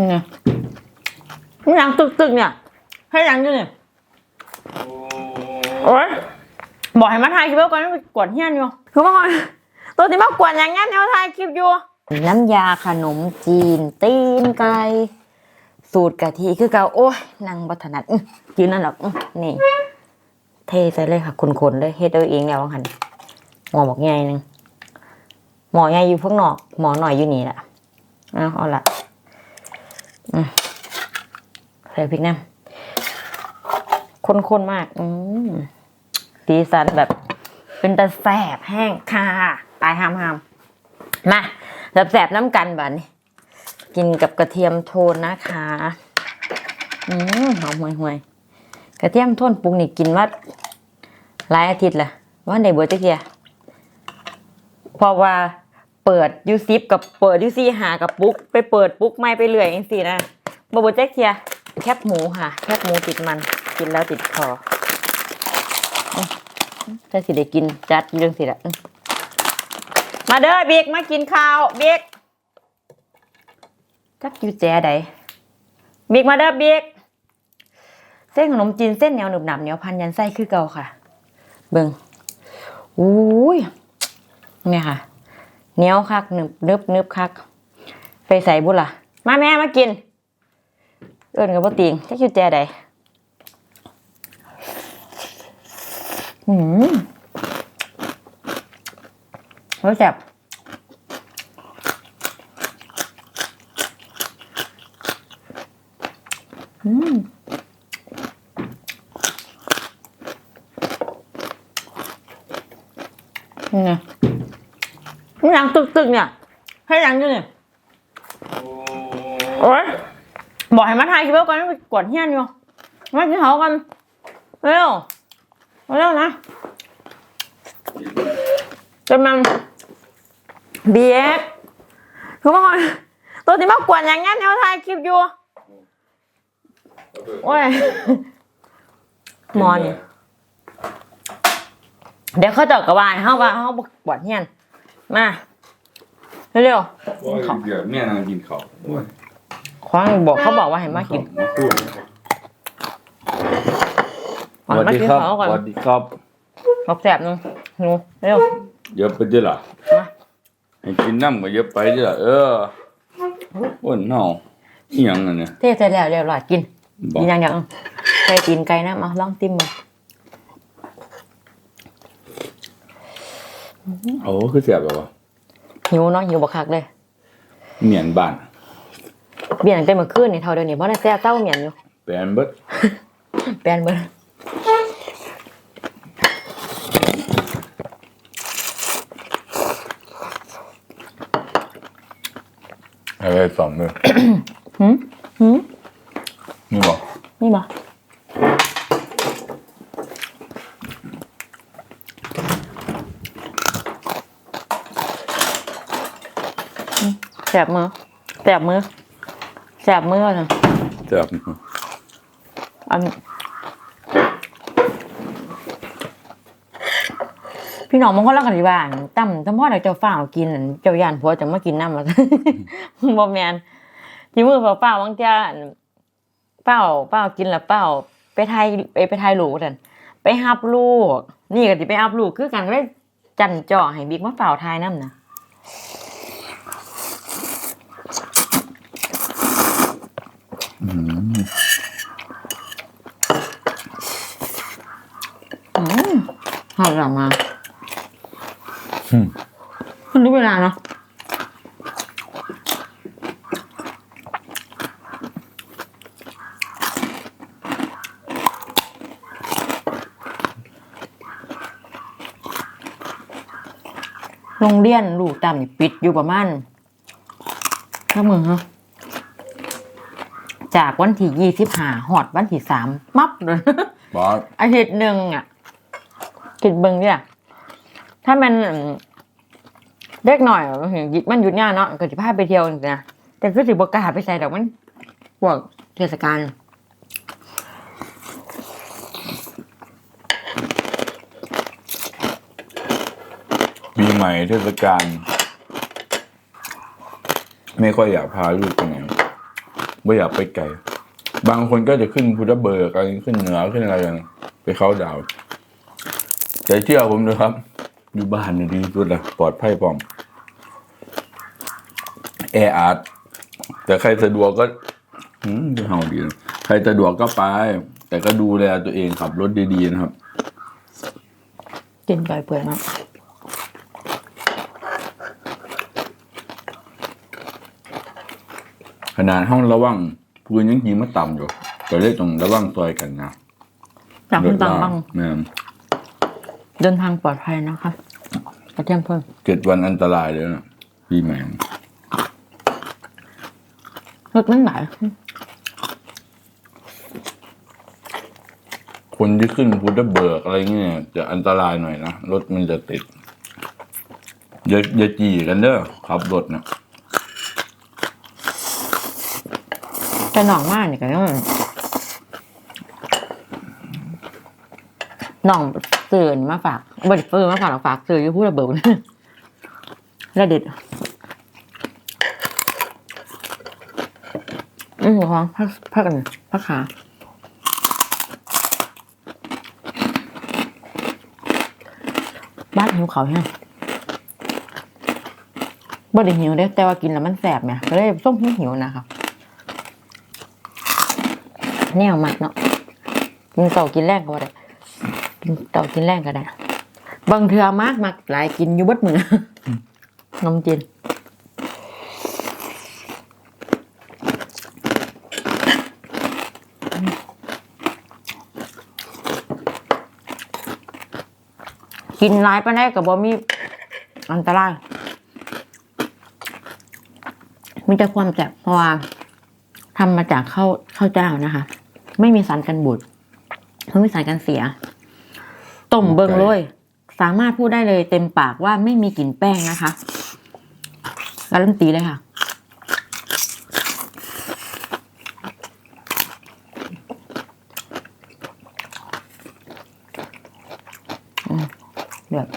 นี่ไงนี่หลังตึกๆเนี่ย ให้หลังอยู่เนี่ยโอ๊ยบอกให้มาถ่ายคลิปไว้ก่อนไม่กวดเฮี้ยนอยู่คือว่าตัวนี้มากวดอย่างงั้นเอาถ่ายคลิปอยู่ น้ำยาขนมจีน ตีนไก่สูตรกะทิคือเกาโอ้ยนางบัถนัดอื้อกินนั่นหรอกอื้อนี่ เทใส่เลยค่ะคนๆเลยเฮ็ดเอาเองแล้วว่าหันหมอบอกไงนึงหมอใหญ่อยู่พวกนอก หมอหน่อยอยู่นี่แหละเอาเอาละอืม ใส่พริกน้ำข้นๆมาก อืมสีสันแบบ เป็นตะแสบแห้งค่ะตายห้ามห้ามมาแสบๆน้ำกันบัดนี้กินกับกระเทียมโทนนะคะ อืมหอมห่วยๆกระเทียมโทนปรุงนี่กินว่าหลายอาทิตย์ละว่าในเบอร์ตะเกียเพราะว่า เปิดยูซิปกับเปิดยูซีหากับปุ๊กไปเปิดปุ๊กไม่ไปเรื่อยเองสินะบะเบอร์ตะเกียแคบหมูค่ะ แคบหมูติดมันกินแล้วติดคอถ้าสิได้กินจัดเรื่องสิละมาเด้อเบกมากินข้าวเบกจักยูแจใดเบกมาเด้อเบกเส้นขนมจีนเส้นเหนียวหนึบหนับเหนียวพันยันไส้คือเก่าค่ะ เบิงอุ้ยเนี่ยค่ะ เหนียวคักนึบนึบนึบคัก ไปใส่บุล่ะ มาแม่มากิน เอิญกับพ่ติงแค่คิวแจใดหืมรสแซ่บอืม นี่ไงนี่ หลังตึกๆเนี่ย ให้หลังอยู่เนี่ยโอ๊ยบอกให้มาถ่ายคลิปไว้ก่อนไม่ไปกวดเฮี้ยนอยู่มากินเขากันเร็วเร็วนะจนมันเบียกคือว่าตัวนี้มากวนอย่างงั้นเอาถ่ายคลิปอยู่โอ้ยมอนเดี๋ยวเขาเจาะกระบาลเขาว่าเขาปวดเฮียน มาเร็วโอ้ยเดี๋ยวแม่นางกินข้าวโอ้ยๆควางบอกเขาบอกว่าให้มากินมาพูดขอมากินเขาก่อนสวัสดีครับบอกแสบนึงหนูเร็วเยอะไปเด้อล่ะมาให้กินน้ำก็เยอะไปเด้อล่ะเอออ้วนเน่าอีหยังอันเนี่ยเทเสร็จแล้วเรียบร้อยกินบอกกินอย่างอย่างใส่ตีนไก่นะมาลองติ้มมา โอ้คือเสียบแล้ววะหิวเนาะหิวบักคักเลยเหมียนบ้านเบี่ยงเต็มเมื่อคืนนี่เท่าเดียวนี่เพราะได้แซ่บเต้าเหมียนอยู่แปลนเบิดแปลนเบอร์อะไรสองมือหืมหืมนี่บอกนี่บ่อืม แสบมือแสบมือแสบมือเลยเสียบอัน พี่น้องมันก็รักกันที่บ้านตั้มตั้มพ่อเดี๋ยวเจ้าฝ้าวกินอั่นเจ้าย่านผัวจะมากินน้ำมา บ่แมนที่มือเปล่าเปล่าบางเจ้าอั่นเป้าเป้ากินแล้วเป้าไปไทยไปไปไทยลูกกันไปฮับลูก นี่ก็สิไปฮับลูกคือกันก็ได้จันเจ่อให้บิ๊กมาเปล่าทายน้ำนะ อืมอืมหอมหลังมามันรู้เวลาเนาะโรงเรียนลูกต่ำนี่ปิดอยู่ประมาณถ้ามือฮะ จากวันที่ยี่สิบห้าหอดวันที่สามมับเลยบอสอาทิตย์หนึ่งอะคิดเบิ่งเนี่ยถ้ามันอืมเล็กหน่อยมันหยุดมันหยุดงานเนาะก็จะพาไปเที่ยวนะแต่ก็สิบกล้าไปใส่ดอกมันพวกเทศกาลปีใหม่เทศกาลไม่ค่อยอยากพาลูกไปไหน ไม่อยากไปไกล บางคนก็จะขึ้นพุทธเบิกอะไรขึ้นเหนือขึ้นอะไรกันไปเข้าดาวแต่เชื่อผมนะครับ อยู่บ้านดีที่สุดละปลอดภัยปลอมแออัดแต่ใครสะดวกก็อืมเฮาดีนะใครสะดวกก็ไป แต่ก็ดูแลตัวเองขับรถดีๆนะครับ กินไก่เปื่อยมาก นาดห้องระวังปืนยังยิงมาต่ำอยู่แต่เลยต้องระวังซอยกันนะจากคุณตังบ้างแม่นเดินทางปลอดภัยนะคะกระเทียมเพิ่มเจ็ดวันอันตรายเลยนะพี่แมงรถมันไหลายคนที่ขึ้นพุทธเบิกอะไรเงี้ยจะอันตรายหน่อยนะ รถมันจะติดอย่าอย่าจีกันเด้อขับรถนะ แต่หนองมากเนี่ยก็ต้องหน่องสื่อมาฝากบริเฟอร์มาฝากหรอกฝากสื่ออยู่พูดระเบิดระเด็ดอืมของพักพักกันพักขาบ้านหิวเขาวเนี่ยบ่ได้หิวเด้แต่ว่ากินแล้วมันแสบไงก็เลยส้มหิวหิวนะครับ แนวมักเนาะกินเต่ากินแรงก็ได้กินเต่ากินแรงก็ได้บางเทือมากมักหลายกินอยู่บดมือนมจีนกินหลายปานใดก็บ่มีอันตรายมีแต่ความแสบเพราะว่าทำมาจากข้าวข้าวเจ้านะคะ ไม่มีสารกันบูดไม่มีสารกันเสียต้มเบิงเลยสามารถพูดได้เลยเต็มปากว่าไม่มีกลิ่นแป้งนะคะการันตีเลยค่ะอืมเดือด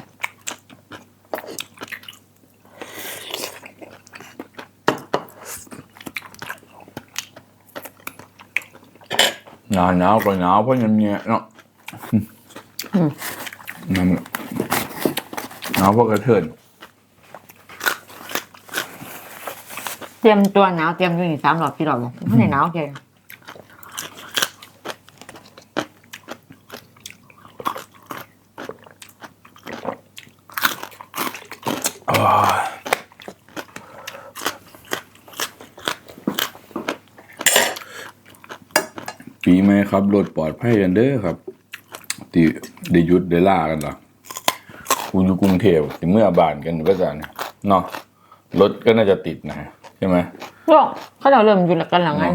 หนาวหนาวก็หนาวเพราะเงี้ยๆเนาะอืมนั่นแหละหนาวเพราะกระเทินเตรียมตัวหนาวเตรียมอยู่นี่สามหลอดสี่หลอดเลยไม่ได้หนาวโอเคปี ครับรถปลอดภัยกันเด้อครับที่ได้หยุดได้ล่ากันล่ะกูอยู่กรุงเทพที่เมื่อบานกันก็จะเนี่ยเนาะรถก็น่าจะติดนะใช่ไหมก็เขาจะเริ่มอยู่กันหลังไง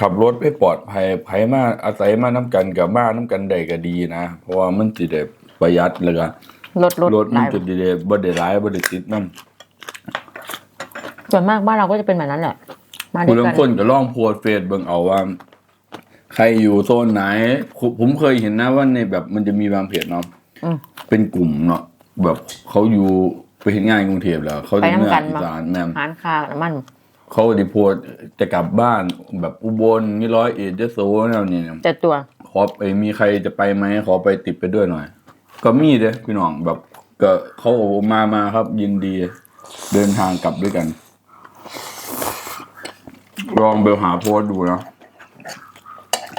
ขับรถให้ปลอดภัยภัยมาอาศัยมาน้ำกันกับมาน้ำกันใดก็ดีนะ เพราะว่ามันสิได้ประหยัดเลยกันรถรถรถหมันลายจะดีได้บ่ได้ร้ายบ่ได้ติดนั่นส่วนมากบ้านเราก็จะเป็นแบบนั้นแหละมาด้ผู้วยลางกันคนก็ลองโพสต์เฟซเบิ่งเอาว่า ใครอยู่โซนไหนผมผมเคยเห็นนะว่าในแบบมันจะมีบางเพจเนาะอืมเป็นกลุ่มเนาะแบบเขาอยู่ไปเห็นงานกรุงเทพแล้วเขาไปจะเมื่อน้ำกันอีมาสานแม่มหารคาน้ำมันเขาดิโพสต์จะกลับบ้านแบบอุบลนี่ร้อยเอ็ดยโสแนวนี้แต่ตัวขอไปมีใครจะไปไหมขอไปติดไปด้วยหน่อย ก็มีเด้อพี่น้องแบบก็เขาโอมามาครับ ยินดีเดินทางกลับด้วยกัน ลองไปหาโพสต์ดูนะ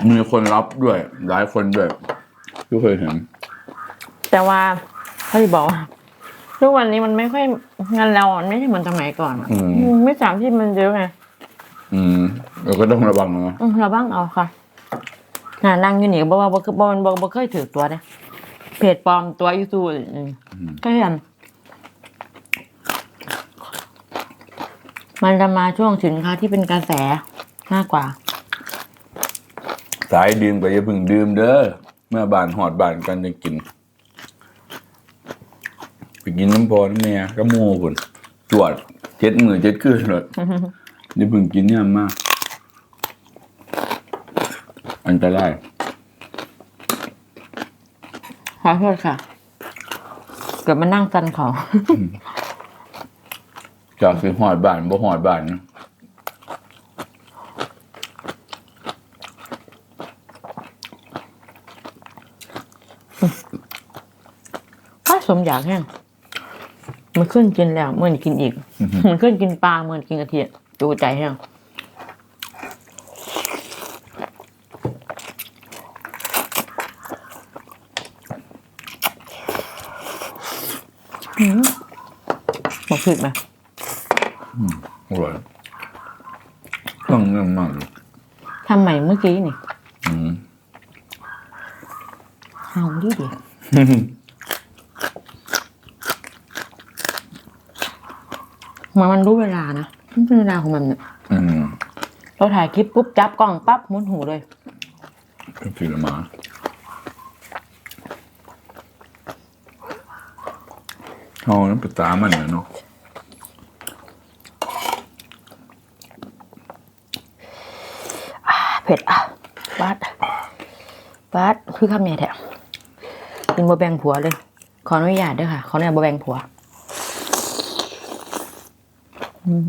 มีคนรับด้วย หลายคนด้วยที่เคยเห็น แต่ว่าเขาจะบอกว่าทุกวันนี้มันไม่ค่อยงานเรามันไม่ใช่เหมือนสมัยก่อนอะอืมอืม ไม่สามที่มันเยอะไงอืมเราก็ต้องระวังนะอืมเราบ้างเอาค่ะน่านั่งอยู่นี่ก็บอกว่าบ่คือบ่บ่บ่เคยถือตัวนะเพจปลอมตัวยูทูบอืมก็เห็นมันจะมาช่วงสินค้าที่เป็นกระแสมากกว่า สายดื่มก็อย่าเพึ่งดื่มเด้อเมื่อบานหอดบานกันจะกินไปกินน้ำพอน้ำเมียก็โม่คนจวดเจ็ดมือเจ็ดคืนเลยอย่าเพึ่งกินเนี่ยมาก อันตรายขอโทษค่ะ เกิดมานั่งซันเขาจากสิหอดบานบ่หอดบาน อยากแห้งมันขึ้นกินแล้วเมื่อนกินอีก มันขึ้นกินปลาเมื่อนกินกระเทียมดูใจแห้งอืมบอกผิดไหมอร่อยต้องเรื่องมากเลยทำใหม่เมื่อกี้นี่อืมเอาดิดิ มันมันรู้เวลานะมันเป็นเวลาของมันเนี่ยอืมเราถ่ายคลิปปุ๊บจับกล้องปั๊บมุนหูเลยเป็นฟิลมาเอานั้นไปตามมันนะเนาะเผ็ดอะบาดบาดคือคำเนี่ยแท้กินบะแบงผัวเลย ขออนุญาตด้วยค่ะ ขออนุญาตบะแบงผัว อืม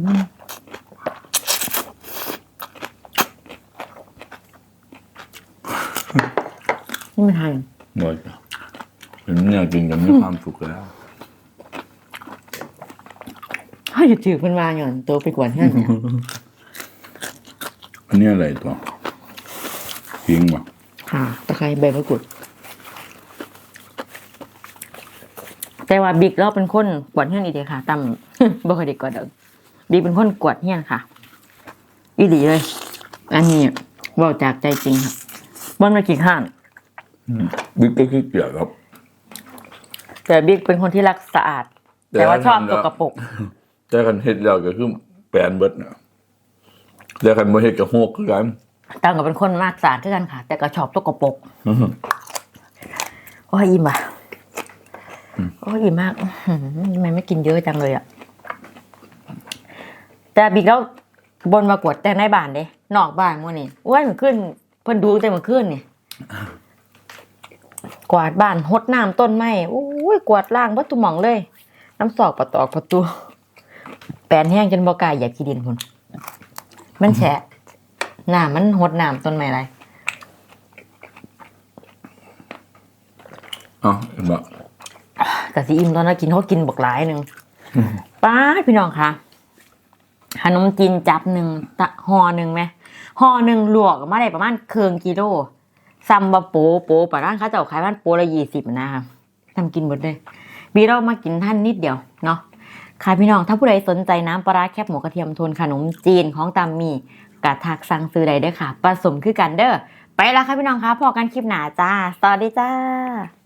นี่มันทานอร่อยจ้ะเห็นเนี่ยกินกันมีความสุขแล้วถ้าหยุดจืดมันมาหย่อนตัวไปกวนเพื่อนเนี่ยอันนี้อะไรตัวพิงว่ะค่ะตะไคร้ใบมะกรูดแต่ว่าบิ๊กเราเป็นคนกวดเฮี้ยนอีเดียค่ะตำบ่เคยได้กวดเด้อ บิ๊กเป็นคนกวดเฮี้ยนค่ะอีหลีเลย อันนี้เว่าจากใจจริงค่ะบนมากี่ข้างบิ๊กก็ขี้เกียจครับ แต่บิ๊กเป็นคนที่รักสะอาด แต่ว่าชอบตกกระปรกแต่คันเฮ็ดแล้วก็คือแปลนเบิดนะแต่คันบ่เฮ็ดก็โฮกคือกันตังก็เป็นคนมากสะอาดด้วยกันค่ะ แต่ก็ชอบตกกระปรกโอ้ยอิ่มอะโอ้ยอิ่มมากอื้อหือทำไมไม่กินเยอะจังเลยอะ แต่บิ๊กแล้วบนมากวดแต่ในบ้านเด้นอกบ้านมื่อนี่อ้วนมันขึ้นเพิ่นดูแต่มันขึ้นนี่กวาดบ้านหดน้ำต้นไม้โอ้ยกวาดล่างวัตถุหมองเลย น้ำสอกประตอกประตู แปลนแห้งจนบ่กล้าอยากกินดินคนมันแฉะน้ำมันหดน้ำต้นไม้อะไรเอ้าเห็นบ่แต่สีอิ่มตอนนั้นกินเขากินบักหลายหนึ่งป้าดพี่น้องคะ ขนมจีนจับหนึ่งตะห่อหนึ่งไหมห่อหนึ่งลวกมาได้ประมาณเคืองกิโลซัมบะโปโปปะร้านเขาเจ้าขายบ้านโปละยี่สิบนะคะทำกินหมดเลยบีเรามากินท่านนิดเดียวเนาะค่ะพี่น้องถ้าผู้ใดสนใจน้ำปลาแคบหมูกระเทียมทนขนมจีนของตามมีกระทักสั่งซื้อใดเด้อค่ะผสมคือกันเด้อไปแล้วค่ะพี่น้องคะพอกันคลิปหนาจ้าสวัสดีจ้า